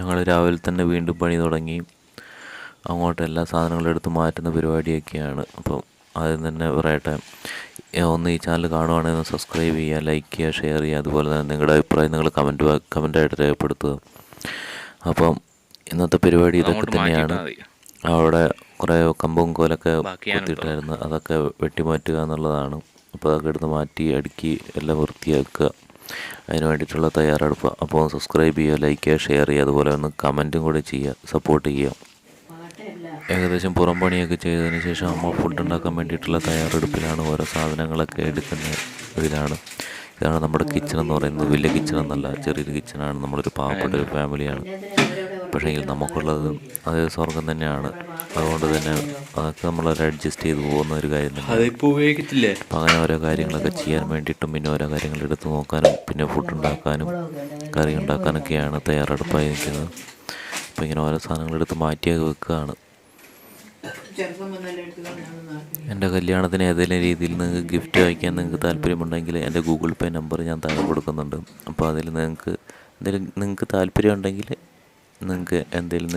ഞങ്ങൾ രാവിലെ തന്നെ വീണ്ടും പണി തുടങ്ങി. അങ്ങോട്ട് എല്ലാ സാധനങ്ങളും എടുത്ത് മാറ്റുന്ന പരിപാടിയൊക്കെയാണ്. അപ്പം ആദ്യം തന്നെ പറയട്ടെ ഒന്ന് ഈ ചാനൽ കാണുവാണെങ്കിൽ സബ്സ്ക്രൈബ് ചെയ്യുക ലൈക്ക് ചെയ്യുക ഷെയർ ചെയ്യുക. അതുപോലെ തന്നെ നിങ്ങളുടെ അഭിപ്രായം നിങ്ങൾ കമന്റ് കമന്റായിട്ട് രേഖപ്പെടുത്തുക. അപ്പം ഇന്നത്തെ പരിപാടി ഇതൊക്കെ തന്നെയാണ്. അവിടെ കുറേ കമ്പും കോലൊക്കെ കുത്തിയിട്ടായിരുന്നു. അതൊക്കെ വെട്ടി മാറ്റുക എന്നുള്ളതാണ്. അപ്പോൾ അതൊക്കെ എടുത്ത് മാറ്റി അടുക്കി എല്ലാം വൃത്തിയാക്കുക. അതിന് വേണ്ടിയിട്ടുള്ള തയ്യാറെടുപ്പ്. അപ്പോൾ സബ്സ്ക്രൈബ് ചെയ്യുക ലൈക്ക് ചെയ്യുക ഷെയർ ചെയ്യുക അതുപോലെ ഒന്ന് കമന്റും കൂടി ചെയ്യുക സപ്പോർട്ട് ചെയ്യുക. ഏകദേശം പുറം പണിയൊക്കെ ചെയ്തതിന് ശേഷം അമ്മ ഫുഡ് ഉണ്ടാക്കാൻ വേണ്ടിയിട്ടുള്ള തയ്യാറെടുപ്പിലാണ് ഓരോ സാധനങ്ങളൊക്കെ എടുക്കുന്ന ഇതിലാണ്. ഇതാണ് നമ്മുടെ കിച്ചൺ എന്ന് പറയുന്നത്. വലിയ കിച്ചൺ എന്നല്ല ചെറിയൊരു കിച്ചണാണ് നമ്മളൊരു പാവപ്പെട്ട ഒരു ഫാമിലിയാണ് പക്ഷേങ്കിൽ നമുക്കുള്ളത് അതേ സ്വർഗം തന്നെയാണ്. അതുകൊണ്ട് തന്നെ അതൊക്കെ നമ്മളൊരു അഡ്ജസ്റ്റ് ചെയ്ത് പോകുന്ന ഒരു കാര്യം തന്നെ അപ്പം അങ്ങനെ ഓരോ കാര്യങ്ങളൊക്കെ ചെയ്യാൻ വേണ്ടിയിട്ടും പിന്നെ ഓരോ കാര്യങ്ങൾ എടുത്തു നോക്കാനും പിന്നെ ഫുഡ് ഉണ്ടാക്കാനും കറി ഉണ്ടാക്കാനൊക്കെയാണ് തയ്യാറെടുപ്പായി നിൽക്കുന്നത് അപ്പം ഇങ്ങനെ ഓരോ സാധനങ്ങൾ എടുത്ത് മാറ്റിയൊക്കെ വെക്കുകയാണ്. എന്റെ കല്യാണത്തിന് ഏതെങ്കിലും രീതിയിൽ നിങ്ങൾക്ക് ഗിഫ്റ്റ് അയക്കാൻ നിങ്ങൾക്ക് താല്പര്യമുണ്ടെങ്കിൽ എന്റെ ഗൂഗിൾ പേ നമ്പർ ഞാൻ താഴെ കൊടുക്കുന്നുണ്ട്. അപ്പോൾ അതിൽ നിങ്ങൾക്ക് എന്തെങ്കിലും നിങ്ങൾക്ക് താല്പര്യം ഉണ്ടെങ്കിൽ നിങ്ങൾക്ക് എന്തെങ്കിലും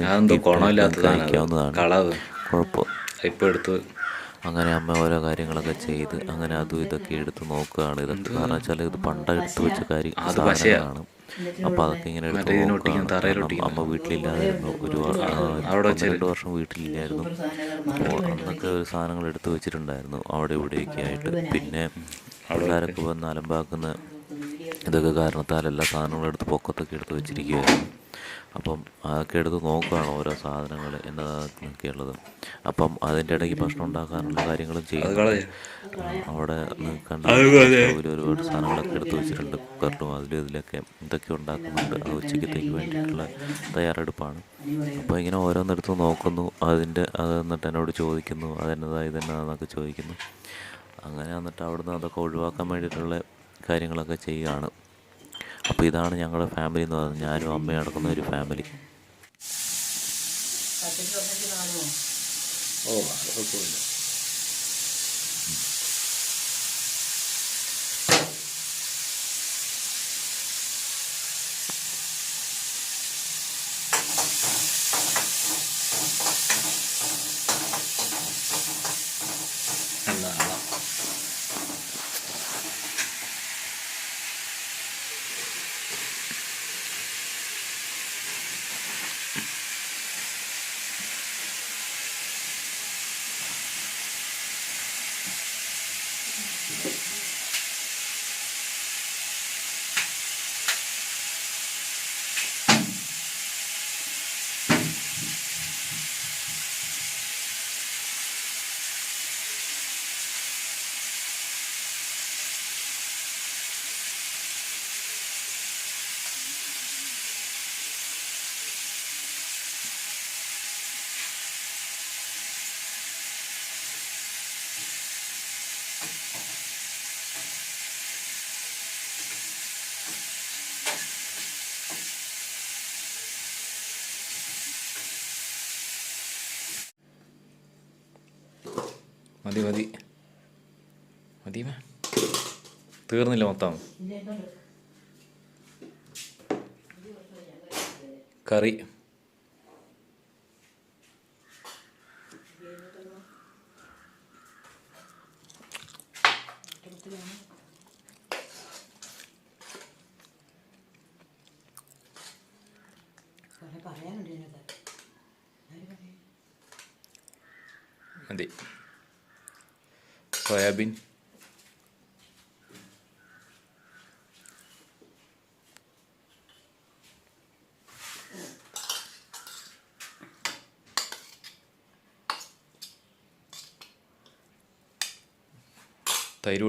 കഴിക്കാവുന്നതാണ്. കുഴപ്പം. ഇപ്പോൾ എടുത്ത് അങ്ങനെ അമ്മ ഓരോ കാര്യങ്ങളൊക്കെ ചെയ്ത് അങ്ങനെ അതും ഇതൊക്കെ എടുത്ത് നോക്കുകയാണ്. ഇതൊക്കെ കാരണം വെച്ചാൽ ഇത് പണ്ടെടുത്ത് വെച്ച കാര്യം. സാധനങ്ങളാണ്. അപ്പോൾ അതൊക്കെ ഇങ്ങനെ എടുത്ത് നോക്കുകയാണ്. അമ്മ വീട്ടിലില്ലായിരുന്നു. ഒരു വ- ആ, അവിടെ രണ്ട് വർഷം വീട്ടിലില്ലായിരുന്നു. അപ്പോൾ അന്നൊക്കെ ഒരു സാധനങ്ങൾ എടുത്ത് വെച്ചിട്ടുണ്ടായിരുന്നു. അവിടെ ഇവിടെയൊക്കെ ആയിട്ട്. പിന്നെ പിള്ളേരൊക്കെ വന്ന് അലമ്പാക്കുന്ന ഇതൊക്കെ കാരണത്താൽ എല്ലാ സാധനങ്ങളും എടുത്ത് പൊക്കത്തൊക്കെ എടുത്ത് വെച്ചിരിക്കുകയായിരുന്നു അപ്പം അതൊക്കെ എടുത്ത് നോക്കുകയാണ് ഓരോ സാധനങ്ങൾ എന്നതൊക്കെയുള്ളത് അപ്പം അതിന്റെ ഇടയ്ക്ക് ഭക്ഷണം ഉണ്ടാക്കാനുള്ള കാര്യങ്ങളും ചെയ്യും കളയാ അവിടെ കണ്ട. ഒരു ഒരുപാട് സാധനങ്ങളൊക്കെ എടുത്ത് വെച്ചിട്ടുണ്ട്. കുക്കറിലും അതിലും ഇതിലൊക്കെ ഇതൊക്കെ ഉണ്ടാക്കുന്നുണ്ട് അത് ഉച്ചക്കത്തേക്ക് വേണ്ടിയിട്ടുള്ള തയ്യാറെടുപ്പാണ്. അപ്പോൾ ഇങ്ങനെ ഓരോന്നെടുത്ത് നോക്കുന്നു. അതിന്റെ അത് എന്നിട്ട് എന്നോട് ചോദിക്കുന്നു. അതെന്നതാ ഇതെന്നതാന്നൊക്കെ ചോദിക്കുന്നു. അങ്ങനെ എന്നിട്ട് അവിടുന്ന് അതൊക്കെ ഒഴിവാക്കാൻ വേണ്ടിയിട്ടുള്ള കാര്യങ്ങളൊക്കെ ചെയ്യുകയാണ്. അപ്പോൾ ഇതാണ് ഞങ്ങളുടെ ഫാമിലി എന്ന് പറയുന്നത് ഞാനും അമ്മയും അടക്കുന്ന ഒരു ഫാമിലി ഓ അതൊക്കെ കുഴപ്പമില്ല മതി മതി. മതി തീർന്നില്ല മൊത്തം. കറി. മതി. സോയാബീൻ തൈര്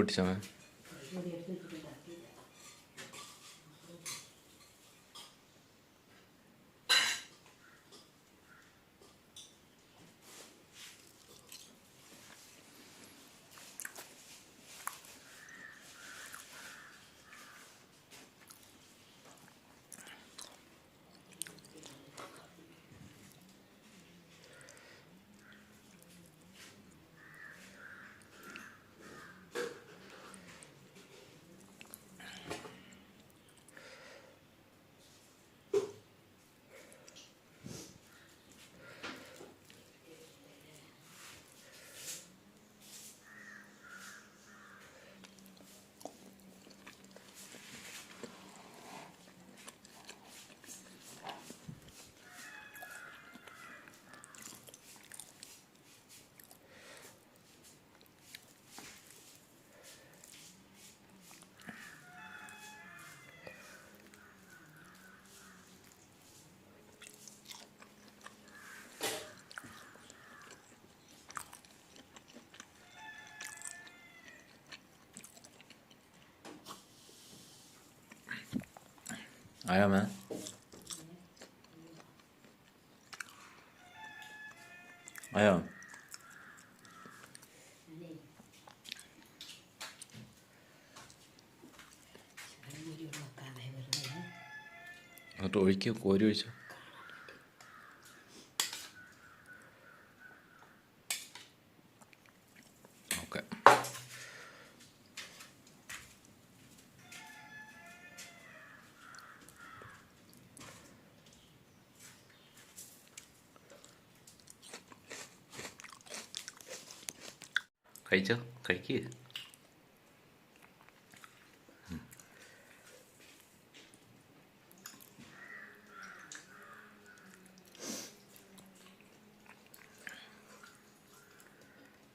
I am, man. I am. 또 올게 월요일이죠. കഴിച്ചോ? കഴിക്കുക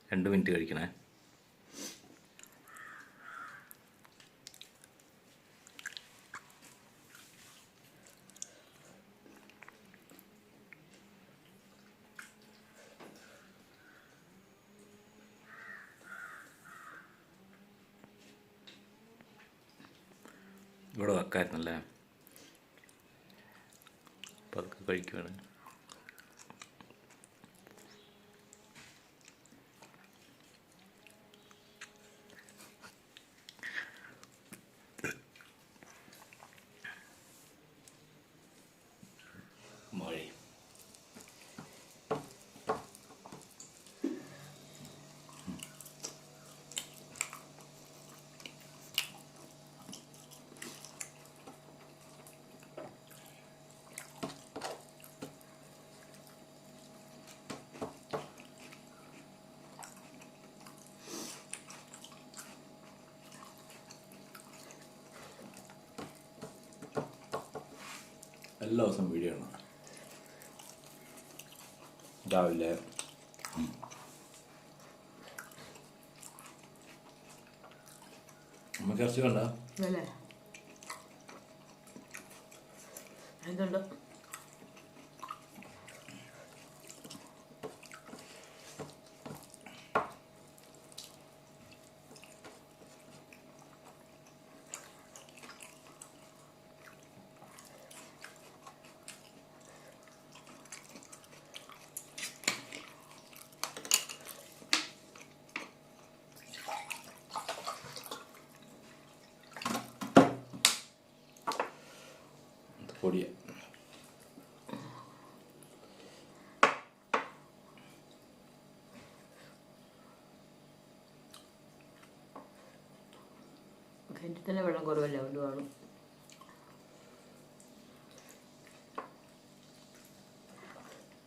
രണ്ട് മിനിറ്റ് കഴിക്കണേ. ഇവിടെ വെക്കായിരുന്നല്ലേ? പതുക്കെ കഴിക്കുവാണ്. മഴ എല്ലാ ദിവസവും വീഡിയോ ആണ് രാവിലെ. നമുക്ക് ഇറച്ചി വേണ്ട? എന്തുണ്ട്? പൊടിയ. കിണറ്റിൽ തന്നെ വെള്ളം കുറവല്ല അതുകൊണ്ട് കാണും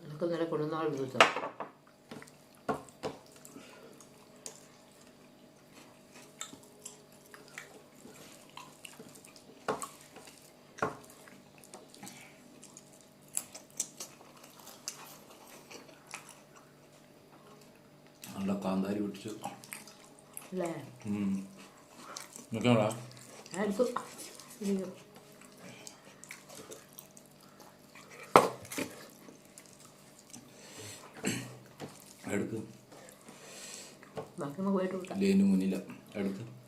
അതൊക്കെ ഇന്നലെ കൊണ്ടുവന്നാൾ ദിവസം കാന്താരി പൊട്ടിച്ചു. അല്ലേ? നിൽക്കണോടാ. എടുക്ക്. ബാക്കി നമുക്ക് പോയിട്ട് വിട്ടാം ലേന് മുന്നില. എടുക്ക്.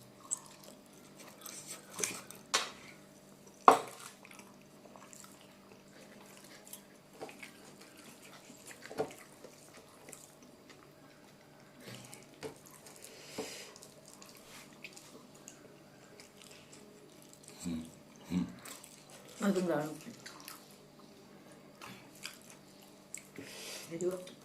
嗯，那怎么着？那。